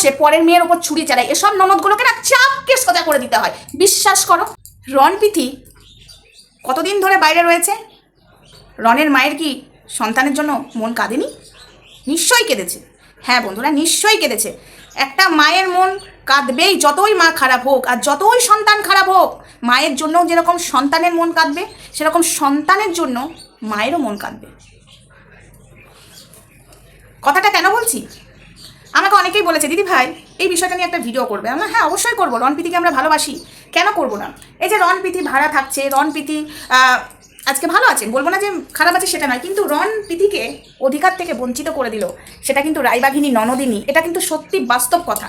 বসে পরের মেয়ের ওপর ছুরি চালায়। এসব ননদগুলোকে না চাপকে সোজা করে দিতে হয়। বিশ্বাস করো রনপিথি কতদিন ধরে বাইরে রয়েছে? রনের মায়ের কি সন্তানের জন্য মন কাঁদেনি? নিশ্চয়ই কেঁদেছে। হ্যাঁ বন্ধুরা, নিশ্চয়ই কেঁদেছে। একটা মায়ের মন কাঁদবেই, যতই মা খারাপ হোক আর যতই সন্তান খারাপ হোক, মায়ের জন্য যেরকম সন্তানের মন কাঁদবে, সেরকম সন্তানের জন্য মায়েরও মন কাঁদবে। কথাটা কেন বলছি? আমাকে অনেকেই বলেছে দিদি ভাই এই বিষয়টা নিয়ে একটা ভিডিও করবে। আমরা হ্যাঁ অবশ্যই করব। রনপিতিকে আমরা ভালোবাসি। কেন করব না? এই যে রনপিতি ভাড়া থাকছে রনপিতি আহ, আজকে ভালো আছে বলব না যে খারাপ আছে সেটা নয় কিন্তু রনপিতিকে অধিকার থেকে বঞ্চিত করে দিল সেটা কিন্তু রায়বাঘিনী ননদিনী। এটা কিন্তু সত্যি বাস্তব কথা।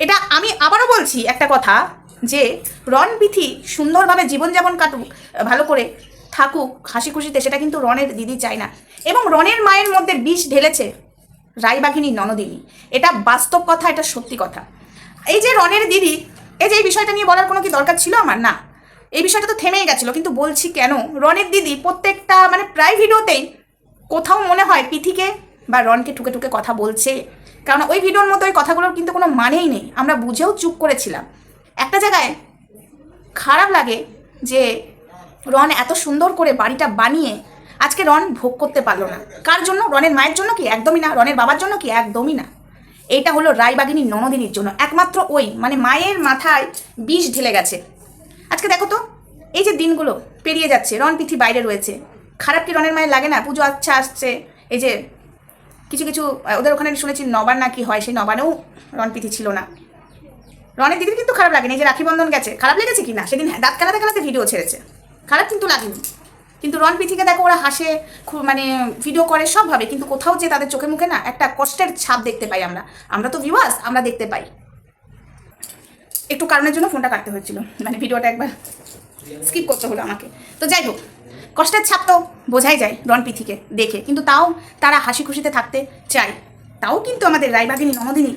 এটা আমি আবারও বলছি একটা কথা যে রনপিথি সুন্দরভাবে জীবনযাপন কাটুক ভালো করে থাকুক হাসি খুশিতে সেটা কিন্তু রনের দিদি চায় না। এবং রনের মায়ের মধ্যে বিষ ঢেলেছে। রায়বাঘিনী ননদিনী। এটা বাস্তব কথা, এটা সত্যি কথা। এই যে রনের দিদি, এই যে এই বিষয়টা নিয়ে বলার কোনো কি দরকার ছিল আমার? না। এই বিষয়টা তো থেমেই গেছিল, কিন্তু বলছি কেন? রনের দিদি প্রত্যেকটা মানে প্রায় ভিডিওতেই কোথাও মনে হয় পিথিকে বা রনকে টুকে টুকে কথা বলছে। কারণ ওই ভিডিওর মতো ওই কথাগুলোর কিন্তু কোনো মানেই নেই। আমরা বুঝেও চুপ করেছিলাম। একটা জায়গায় খারাপ লাগে যে রন এত সুন্দর করে বাড়িটা বানিয়ে আজকে রন ভোগ করতে পারল না। কার জন্য? রনের মায়ের জন্য কি? একদমই না। রনের বাবার জন্য কি? একদমই না। এইটা হলো রায়বাগিনী ননদিনীর জন্য। একমাত্র ওই মানে মায়ের মাথায় বিষ ঢেলে গেছে। আজকে দেখো তো, এই যে দিনগুলো পেরিয়ে যাচ্ছে, রন পিথি বাইরে রয়েছে। খারাপ কি রনের মায়ের লাগে না? পুজো আচ্ছা আসছে। এই যে কিছু কিছু ওদের ওখানে শুনেছি নবান না কি হয়, সেই নবানেও রন পিথি ছিল না। রনের দিদির কিন্তু খারাপ লাগেনি। এই যে রাখি বন্ধন গেছে, খারাপ লেগেছে কি না? সেদিন দাঁত খেলাতে খেলাতে ভিডিও ছেড়েছে। খারাপ কিন্তু লাগেনি। কিন্তু রন পিথিকে দেখো ওরা হাসে মানে ভিডিও করে সব ভাবে কিন্তু কোথাও যে তাদের চোখে মুখে না একটা কষ্টের ছাপ দেখতে পাই আমরা। আমরা তো ভিউয়ার্স আমরা দেখতে পাই। একটু কারণের জন্য ফোনটা কাটতে হয়েছিল। মানে ভিডিওটা একবার স্কিপ করতে হলো আমাকে। তো যাই হোক, কষ্টের ছাপ তো বোঝাই যায় রন পিথিকে দেখে। কিন্তু তাও তারা হাসি খুশিতে থাকতে চায়। তাও কিন্তু আমাদের রায়বাগিনী নমদিনী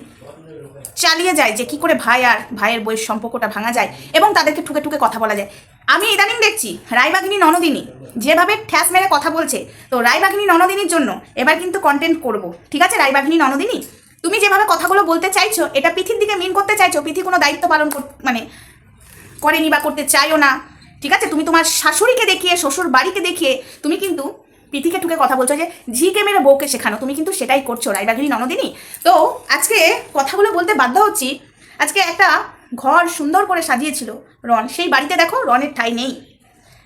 চালিয়ে যায় যে কি করে ভাই আর ভাইয়ের বইয়ের সম্পর্কটা ভাঙা যায় এবং তাদেরকে ঠুকে ঠুকে কথা বলা যায়। আমি ইদানিং দেখছি রায়বাগিনী ননদিনী। যেভাবে ঠ্যাস মেরে কথা বলছে, তো রায়বাগিনী ননদিনীর জন্য এবার কিন্তু কন্টেন্ট করব। ঠিক আছে রায়বাগিনী ননদিনী? তুমি যেভাবে কথাগুলো বলতে চাইছো, এটা পৃথির দিকে মিন করতে চাইছো, পৃথি কোনো দায়িত্ব পালন মানে করেনি বা করতে চাইও না। ঠিক আছে? তুমি তোমার শাশুড়িকে দেখিয়ে, শ্বশুর বাড়িকে দেখিয়ে, তুমি কিন্তু পিথিকে ঠুকে কথা বলছো যে, ঝিকে মেরে বউকে শেখানো। তুমি কিন্তু সেটাই করছ রায়বাগিনী ননদিনী। তো আজকে কথাগুলো বলতে বাধ্য হচ্ছি। আজকে একটা ঘর সুন্দর করে সাজিয়েছিল। রন, সেই বাড়িতে দেখো রনের ঠাই নেই।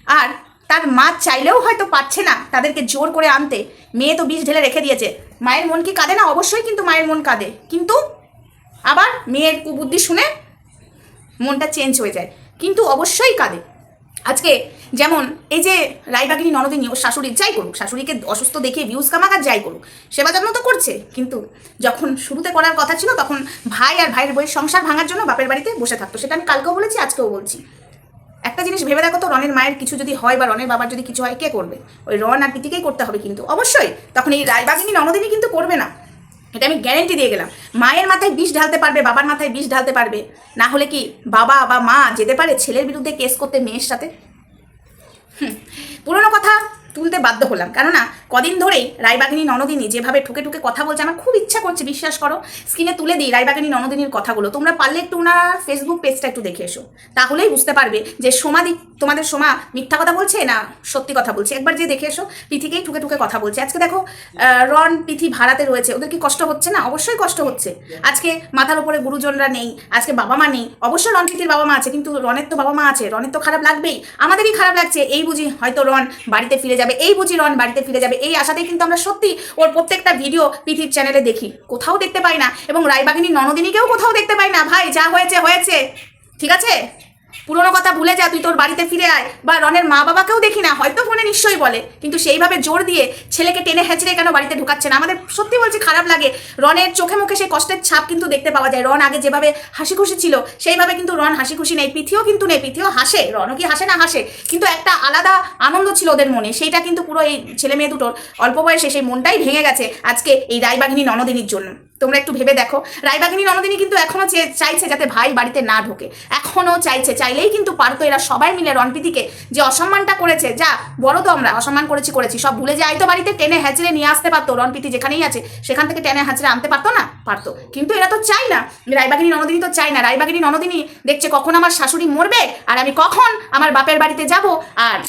আর তার মা চাইলেও হয়তো পারছে না তাদেরকে জোর করে আনতে। মেয়ে তো বিষ ঢেলে রেখে দিয়েছে। মায়ের মন কি কাঁদে না? অবশ্যই কিন্তু মায়ের মন কাঁদে। কিন্তু আবার মেয়ের কুবুদ্ধি শুনে মনটা চেঞ্জ হয়ে যায়। কিন্তু অবশ্যই কাঁদে। আজকে যেমন এই যে রায়বাগিনী ননদিনী, ওর শাশুড়ি, যাই করুক, শাশুড়িকে অসুস্থ দেখে ভিউজ কামাক আর যাই করুক, সেবা যত্ন তো করছে, কিন্তু যখন শুরুতে করার কথা ছিল, তখন ভাই আর ভাইয়ের বইয়ের সংসার ভাঙার জন্য বাপের বাড়িতে বসে থাকতো। সেটা আমি কালকেও বলেছি, আজকেও বলছি। একটা জিনিস ভেবে দেখো তো, রনের মায়ের কিছু যদি হয় বা রনের বাবার যদি কিছু হয়, কে করবে? ওই রন আর পিতিকেই করতে হবে কিন্তু। অবশ্যই, তখন এই রায়বাগিনী ননদিনী কিন্তু করবে না। এটা আমি গ্যারেন্টি দিয়ে গেলাম। মায়ের মাথায় বিষ ঢালতে পারবে বাবার মাথায় বিষ ঢালতে পারবে। না হলে কি বাবা বা মা যেতে পারে ছেলের বিরুদ্ধে কেস করতে মেয়ের সাথে? হুম, পুরনো কথা। তুলতে বাধ্য হলাম। কেননা কদিন ধরেই রায়বাগিনী ননদিনী যেভাবে ঠুকে ঠুকে কথা বলছে, আমার খুব ইচ্ছা করছে, বিশ্বাস করো, স্ক্রিনে তুলে দিই রায়বাগিনী ননদিনীর কথাগুলো। তোমরা পারলে একটু ওনার ফেসবুক পেজটা একটু দেখে এসো। তাহলেই বুঝতে পারবে যে সোমাদি তোমাদের সোমা মিথ্যা কথা বলছে না সত্যি কথা বলছে। একবার যে দেখে এসো, পিথিকেই ঠুকে ঠুকে কথা বলছে। আজকে দেখো রন, পিথি ভাড়াতে রয়েছে। ওদের কি কষ্ট হচ্ছে না? অবশ্যই কষ্ট হচ্ছে। আজকে মাথার উপরে গুরুজনরা নেই, আজকে বাবা মা নেই। অবশ্যই রন পিথির বাবা মা আছে, কিন্তু রনের তো বাবা মা আছে। রনের তো খারাপ লাগবেই। আমাদেরই খারাপ লাগছে, এই বুঝি হয়তো রন বাড়িতে ফিরে যাবে। এই বুঝি রন বাড়িতে ফিরে যাবে, এই আশাতেই কিন্তু আমরা সত্যি ওর প্রত্যেকটা ভিডিও পৃথিবীর চ্যানেলে দেখি। কোথাও দেখতে পাই না, এবং রায়বাগিনী ননদিনীকেও কোথাও দেখতে পাই না। ভাই, যা হয়েছে হয়েছে। ঠিক আছে? পুরোনো কথা ভুলে যা, তুই তোর বাড়িতে ফিরে আয়। বা রনের মা বাবাকেও দেখি না, হয়তো ফোনে নিশ্চয়ই বলে। কিন্তু সেইভাবে জোর দিয়ে ছেলেকে টেনে হেঁচড়ে কেন বাড়িতে ঢুকাচ্ছে না? আমাদের সত্যি বলছি, খারাপ লাগে। রনের চোখে মুখে সেই কষ্টের ছাপ কিন্তু দেখতে পাওয়া যায়। রন আগে যেভাবে হাসি খুশি ছিল, সেইভাবে কিন্তু রন হাসি খুশি নেই। পিথিও কিন্তু নেই, পিথিও হাসে। রনও কি হাসে না হাসে? কিন্তু একটা আলাদা আনন্দ ছিল ওদের মনে। সেইটা কিন্তু পুরো এই ছেলে মেয়ে দুটোর অল্প বয়সে সেই মনটাই ভেঙে গেছে আজকে এই রায়বাঘিনী ননদিনীর জন্য। তোমরা একটু ভেবে দেখো। রায়বাঘিনী ননদিনী কিন্তু এখনও চে- চাইছে যাতে ভাই বাড়িতে না ঢোকে। এখনও চাইছে চাই চাইলেই কিন্তু পারতো এরা সবাই মিলে রণপিতিকে যে অসম্মানটা করেছে। যা, বড় তো আমরা, অসম্মান করেছি করেছি। সব ভুলে যাই তো বাড়িতে, টেনে হ্যাচড়ে নিয়ে আসতে পারতো রণপিতি যেখানেই আছে। সেখান থেকে টেনে হ্যাচড়ে আনতে পারতো না? পারতো। কিন্তু এরা তো চাই না। রায়বাগিনী ননদিনী তো চাই না। রায়বাগিনী ননদিনী দেখছে কখন আমার শাশুড়ি মরবে আর আমি কখন আমার বাপের বাড়িতে যাব আর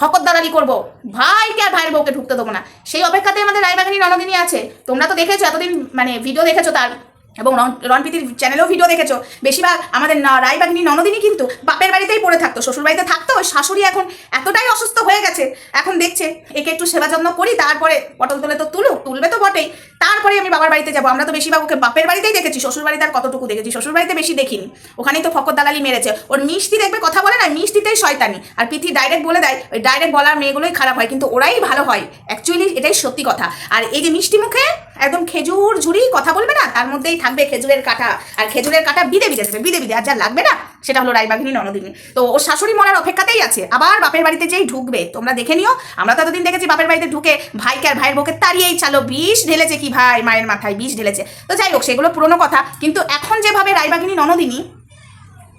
ফকত দালালি করব ভাইকে আর ভাইয়ের বউকে ঢুকতে দেবো না? সেই অপেক্ষাতে আমাদের রায়বাগিনী ননদিনী আছে। তোমরা তো দেখেছ, এতদিন মানে ভিডিও দেখেছ তার এবং রণ- রণপ্রীতির চ্যানেলেও ভিডিও দেখেছ। বেশিরভাগ আমাদের রায়বাগিনী ননদিনী কিন্তু বাপের বাড়িতেই পড়ে থাকতো, শ্বশুর বাড়িতে থাকতো, ওই শাশুড়ি এখন এতটাই অসুস্থ হয়ে গেছে। এখন দেখছে, একে একটু সেবা যত্ন করি, তারপরে পটল তোলে তো তুলুক, তুলবে তো বটেই। তারপরে আমি বাবার বাড়িতে যাব। আমরা তো বেশিরভাগ ওকে বাপের বাড়িতেই দেখেছি, শ্বশুর বাড়িতে আর কতটুকু দেখেছি? শ্বশুর বাড়িতে বেশি দেখিনি। ওখানেই তো ফকর দালালি মেরেছে। ওর মিষ্টি দেখবে, কথা বলে না, মিষ্টিতেই শয়তানি। আর পিথি ডাইরেক্ট বলে দেয়, ওই ডাইরেক্ট বলার মেয়েগুলোই খারাপ হয়, কিন্তু ওরাই ভালো হয়। অ্যাকচুয়ালি এটাই সত্যি কথা। আর এই যে মিষ্টি মুখে একদম খেজুর ঝুড়ি কথা বলবে না? তার মধ্যেই থাকবে খেজুরের কাঁটা। আর খেজুরের কাঁটা বিদে বিদে যাবে বিদে বিদে আর যা লাগবে না, সেটা হলো রায়বাঘিনী ননদিনী। তো ওর শাশুড়ি মরার অপেক্ষাতেই আছে। আবার বাপের বাড়িতে যেই ঢুকবে, তোমরা দেখে নিও, আমরা তো এতদিন দেখেছি বাপের বাড়িতে ঢুকে ভাইকে আর ভাইয়ের বউকে তাড়িয়েই চালো। বিষ ঢেলেছে কি ভাই? মায়ের মাথায় বিষ ঢেলেছে। তো যাই হোক, সেগুলো পুরনো কথা। কিন্তু এখন যেভাবে রায়বাঘিনী ননদিনী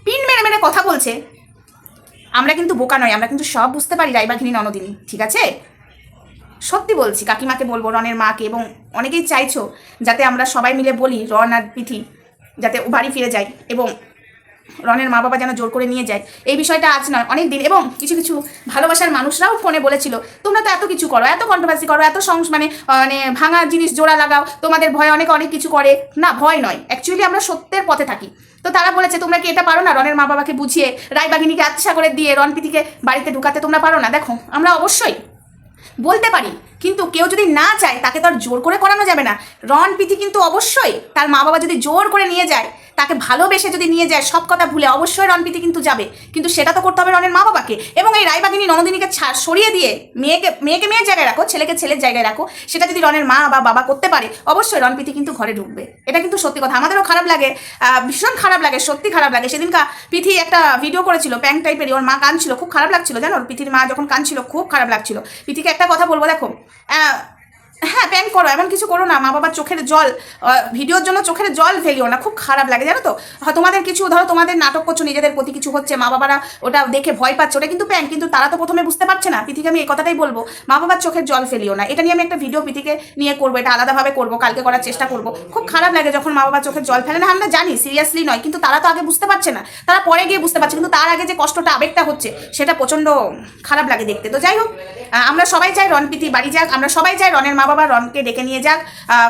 পিন মেরে মেরে কথা বলছে, আমরা কিন্তু বোকা নয় আমরা কিন্তু সব বুঝতে পারি রায়বাঘিনী ননদিনী। ঠিক আছে? সত্যি বলছি, কাকিমাকে বলব, রনের মাকে, এবং অনেকেই চাইছো যাতে আমরা সবাই মিলে বলি রন আর পিথি যাতে ও বাড়ি ফিরে যায় এবং রনের মা বাবা যেন জোর করে নিয়ে যায়। এই বিষয়টা আজ নয়, অনেক দিন, এবং কিছু কিছু ভালোবাসার মানুষরাও ফোনে বলেছিল, তোমরা তো এত কিছু করো, এত কন্ট্রোভার্সি করো, এত সংস মানে মানে ভাঙা জিনিস জোড়া লাগাও, তোমাদের ভয় অনেক অনেক কিছু করে। না, ভয় নয় অ্যাকচুয়ালি আমরা সত্যের পথে থাকি। তো তারা বলেছে, তোমরা কি এটা পারো না রনের মা বাবাকে বুঝিয়ে রায়বাগিনীকে আচ্ছা করে দিয়ে রনপিতিকে বাড়িতে ঢুকাতে তোমরা পারো না? দেখো, আমরা অবশ্যই বলতে পারি। কিন্তু কেউ যদি না চায়, তাকে তো আর জোর করে করানো যাবে না। রন প্রীতি কিন্তু অবশ্যই তার মা বাবা যদি জোর করে নিয়ে যায়, তাকে ভালোবেসে যদি নিয়ে যায়, সব কথা ভুলে অবশ্যই রণপ্রীতি কিন্তু যাবে। কিন্তু সেটা তো করতে হবে রনের মা বাবাকে। এবং এই রায়বাগিনী ননদিনীকে সরিয়ে দিয়ে মেয়েকে মেয়েকে মেয়ের জায়গায় রাখো, ছেলেকে ছেলের জায়গায় রাখো, সেটা যদি রনের মা বা বাবা করতে পারে, অবশ্যই রণপ্রীতি কিন্তু ঘরে ঢুকবে। এটা কিন্তু সত্যি কথা। আমাদেরও খারাপ লাগে ভীষণ খারাপ লাগে, সত্যি খারাপ লাগে। সেদিনকা পিথি একটা ভিডিও করেছিল, প্যাং টাইপের ওর মা কাঁদছিল, খুব খারাপ লাগছিল, জানো? পিথির মা যখন কাঁদছিল, খুব খারাপ লাগছিল। পিথিকে একটা কথা বলব, দেখো and হ্যাঁ প্যান করো, এমন কিছু করো না মা বাবার চোখের জল ভিডিওর জন্য চোখের জল ফেলিও না, খুব খারাপ লাগে, জানো তো? তোমাদের কিছু, ধরো তোমাদের নাটক করছ, নিজেদের প্রতি কিছু হচ্ছে মা বাবারা ওটা দেখে ভয় পাচ্ছে, ওটা কিন্তু প্যান, কিন্তু তারা তো প্রথমে বুঝতে পারছে না, পিথিকে আমি এই কথাটাই বলব মা বাবার চোখের জল ফেলিও না। এটা নিয়ে আমি একটা ভিডিও পিথিকে নিয়ে করব, এটা আলাদাভাবে করব, কালকে করার চেষ্টা করব। খুব খারাপ লাগে যখন মা বাবার চোখের জল ফেলে না, আমরা জানি, সিরিয়াসলি নয়, কিন্তু তারা তো আগে বুঝতে পারছে না, তারা পরে গিয়ে বুঝতে পারছে, কিন্তু তার আগে যে কষ্টটা, আবেগটা হচ্ছে, সেটা প্রচণ্ড খারাপ লাগে দেখতে। তো যাই হোক আমরা সবাই চাই রন প্রীতি বাড়ি যাক, আমরা সবাই চাই রনের মা বাবা রনকে ডেকে নিয়ে যাক।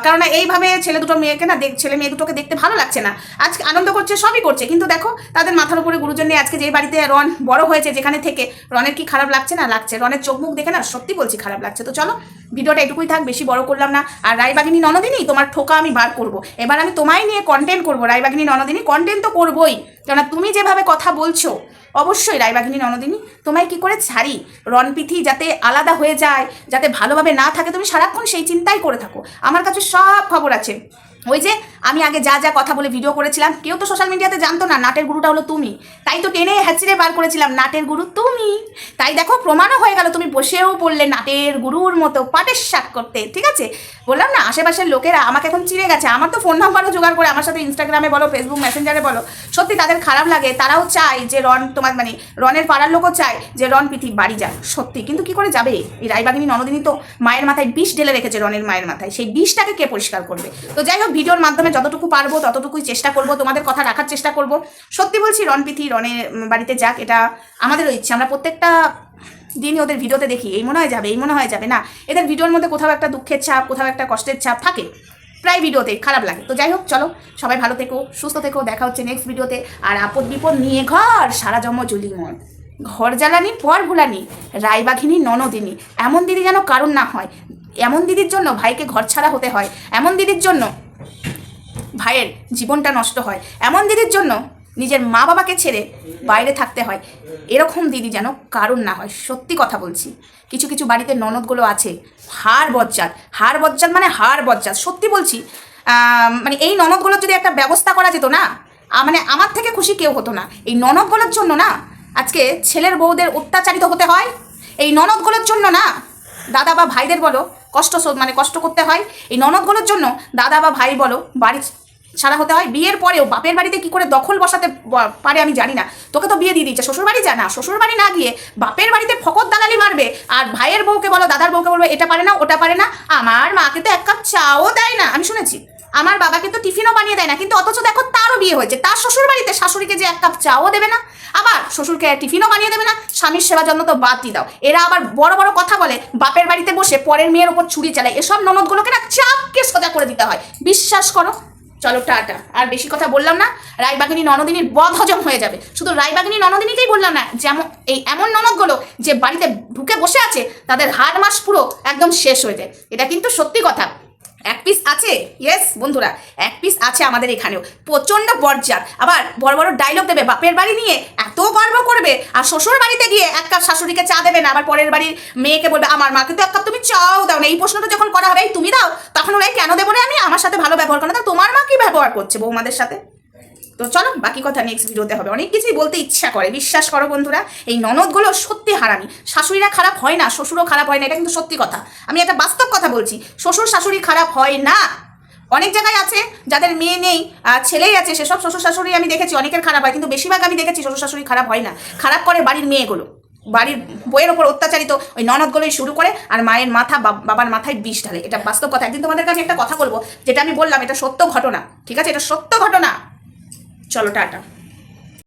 কারণ এইভাবে ছেলে দুটো মেয়েকে না ছেলে মেয়ে দুটোকে দেখতে ভালো লাগছে না। আজকে আনন্দ করছে, সবই করছে। কিন্তু দেখো, তাদের মাথার উপরে গুরুজন নিয়ে আজকে যে বাড়িতে রন বড় হয়েছে, যেখানে থেকে রনের কি খারাপ লাগছে না লাগছে? রনের চোখ মুখ দেখে না সত্যি বলছি খারাপ লাগছে। তো চলো, ভিডিওটা এটুকুই থাক, বেশি বড় করলাম না। আর রায়বাগিনী ননদিনী, তোমার ঠোকা আমি বার করব। এবার আমি তোমায় নিয়ে কন্টেন্ট করব, রায়বাগিনী ননদিনী। কন্টেন্ট তো করবোই। কেননা তুমি যেভাবে কথা বলছো, অবশ্যই রায়বাঘিনী ননদিনী, তোমায় কি করে ছাড়ি? রণপিথি যাতে আলাদা হয়ে যায়, যাতে ভালোভাবে না থাকে, তুমি সারাক্ষণ সেই চিন্তাই করে থাকো। আমার কাছে সব খবর আছে। ওই যে, আমি আগে যা যা কথা বলে ভিডিও করেছিলাম, কেউ তো সোশ্যাল মিডিয়াতে জানতো না, নাটের গুরুটা হলো তুমি। তাই তো টেনে হ্যাচিরে বার করেছিলাম, নাটের গুরু তুমি। তাই দেখো, প্রমাণও হয়ে গেল, তুমি বসেও পড়লে নাটের গুরুর মতো পাটের শাক করতে, ঠিক আছে? বললাম না, আশেপাশের লোকেরা আমাকে এখন চিনে গেছে। আমার তো ফোন নাম্বারও জোগাড় করে আমার সাথে ইনস্টাগ্রামে বলো ফেসবুক মেসেঞ্জারে বলো। সত্যি তাদের খারাপ লাগে, তারাও চায় যে রন তোমার মানে রনের পাড়ার লোকও চায় যে রন পৃথিবী বাড়ি যাক। সত্যি, কিন্তু কি করে যাবে? এই রায়বাগিনী ননদিনী তো মায়ের মাথায় বিষ ঢেলে রেখেছে রনের মায়ের মাথায়। সেই বিষটাকে কে পরিষ্কার করবে? তো যাই হোক, ভিডিওর মাধ্যমে যতটুকু পারব, ততটুকুই চেষ্টা করব, তোমাদের কথা রাখার চেষ্টা করব। সত্যি বলছি রন পিথি রনের বাড়িতে যাক, এটা আমাদেরও ইচ্ছে। আমরা প্রত্যেকটা দিনই ওদের ভিডিওতে দেখি, এই মনে হয় যাবে, এই মনে হয় যাবে, না। এদের ভিডিওর মধ্যে কোথাও একটা দুঃখের ছাপ, কোথাও একটা কষ্টের ছাপ থাকে। প্রায় ভিডিওতে খারাপ লাগে। তো যাই হোক, চলো, সবাই ভালো থেকো, সুস্থ থেকো, দেখা হচ্ছে নেক্সট ভিডিওতে। আর আপদ বিপদ নিয়ে ঘর, সারা জন্ম জুলি মন। ঘর জ্বালানি, পর ভুলানি রায়বাঘিনী ননদিনী। এমন দিদি যেন কারণ না হয়। এমন দিদির জন্য ভাইকে ঘর ছাড়া হতে হয়। এমন দিদির জন্য ভাইয়ের জীবনটা নষ্ট হয়। এমন দিদির জন্য নিজের মা বাবাকে ছেড়ে বাইরে থাকতে হয়। এরকম দিদি যেন কারণ না হয়। সত্যি কথা বলছি। কিছু কিছু বাড়িতে ননদগুলো আছে। হার বজ্জাত। হার বজ্জাত মানে হার বজ্জাত। সত্যি বলছি মানে এই ননদগুলোর যদি একটা ব্যবস্থা করা যেত না মানে আমার থেকে খুশি কেউ হতো না। এই ননদগুলোর জন্য না, আজকে ছেলের বউদের অত্যাচারিত হতে হয়। এই ননদগুলোর জন্য না, দাদা বা ভাইদের বলো, কষ্ট মানে কষ্ট করতে হয়। এই ননদগুলোর জন্য দাদা বা ভাই বলো বাড়ি ছাড়া হতে হয়। বিয়ের পরেও বাপের বাড়িতে কি করে দখল বসাতে পারে আমি জানি না। তোকে তো বিয়ে দিয়ে দিচ্ছে শ্বশুর বাড়ি যা না শ্বশুর বাড়ি না গিয়ে বাপের বাড়িতে ফকর দালালি মারবে আর ভাইয়ের বউকে বলো, দাদার বউকে বলবে, এটা পারে না, ওটা পারে না। আমার মাকে তো এক কাপ চাও দেয় না, আমি শুনেছি। আমার বাবাকে তো টিফিনও বানিয়ে দেয় না, কিন্তু অথচ দেখো তারও বিয়ে হয়েছে। তার শ্বশুর বাড়িতে শাশুড়িকে যে এক কাপ চাও দেবে না, আবার শ্বশুরকে টিফিনও বানিয়ে দেবে না, স্বামীর সেবার জন্য তো বাদ দিয়ে দাও। এরা আবার বড় বড় কথা বলে, বাপের বাড়িতে বসে পরের মেয়ের ওপর ছুরি চালায়। এসব ননদগুলোকে না চাপকে সোজা করে দিতে হয়। বিশ্বাস করো চলো টাটা। আর বেশি কথা বললাম না, রায়বাগিনী ননদিনীর বধ হজম হয়ে যাবে। শুধু রায়বাগিনী ননদিনীকেই বললাম না, যেমন এই এমন ননদগুলো যে বাড়িতে ঢুকে বসে আছে, তাদের হাড় মাস পুরো একদম শেষ হয়ে যায়। এটা কিন্তু সত্যি কথা। এক পিস আছে? ইয়েস বন্ধুরা, এক পিস আছে আমাদের এখানেও। প্রচণ্ড বর্জার আবার বড় বড় ডায়লগ দেবে, বাপের বাড়ি নিয়ে এত গর্ব করবে, আর শ্বশুর বাড়িতে গিয়ে এক কাপ শাশুড়িকে চা দেবে না, আবার পরের বাড়ির মেয়েকে বলবে, আমার মাকে তো এক কাপ তুমি চাও দাও না। এই প্রশ্নটা যখন করা হবে তুমি দাও? তখন ওরাই, কেন দেবো না আমি? আমার সাথে ভালো ব্যবহার করো না তোমার মা কি ব্যবহার করছে বৌমাদের সাথে? তো চলো, বাকি কথা নেক্সট ভিডিওতে হবে। অনেক কিছুই বলতে ইচ্ছা করে। বিশ্বাস করো বন্ধুরা, এই ননদগুলো সত্যি হারামি। শাশুড়িরা খারাপ হয় না, শ্বশুরও খারাপ হয় না, এটা কিন্তু সত্যি কথা। আমি একটা বাস্তব কথা বলছি, শ্বশুর শাশুড়ি খারাপ হয় না। অনেক জায়গায় আছে, যাদের মেয়ে নেই ছেলেই আছে, সেসব শ্বশুর শাশুড়ি আমি দেখেছি অনেকের খারাপ হয়, কিন্তু বেশিরভাগ আমি দেখেছি শ্বশুর শাশুড়ি খারাপ হয় না। খারাপ করে বাড়ির মেয়েগুলো। বাড়ির বইয়ের ওপর অত্যাচারিত ওই ননদগুলোই শুরু করে, আর মায়ের মাথা বাবার মাথায় বিষ ঢালে। এটা বাস্তব কথা। একদিন তোমাদের কাছে একটা কথা বলব, যেটা আমি বললাম, এটা সত্য ঘটনা। ঠিক আছে? এটা সত্য ঘটনা। চলো টাটা।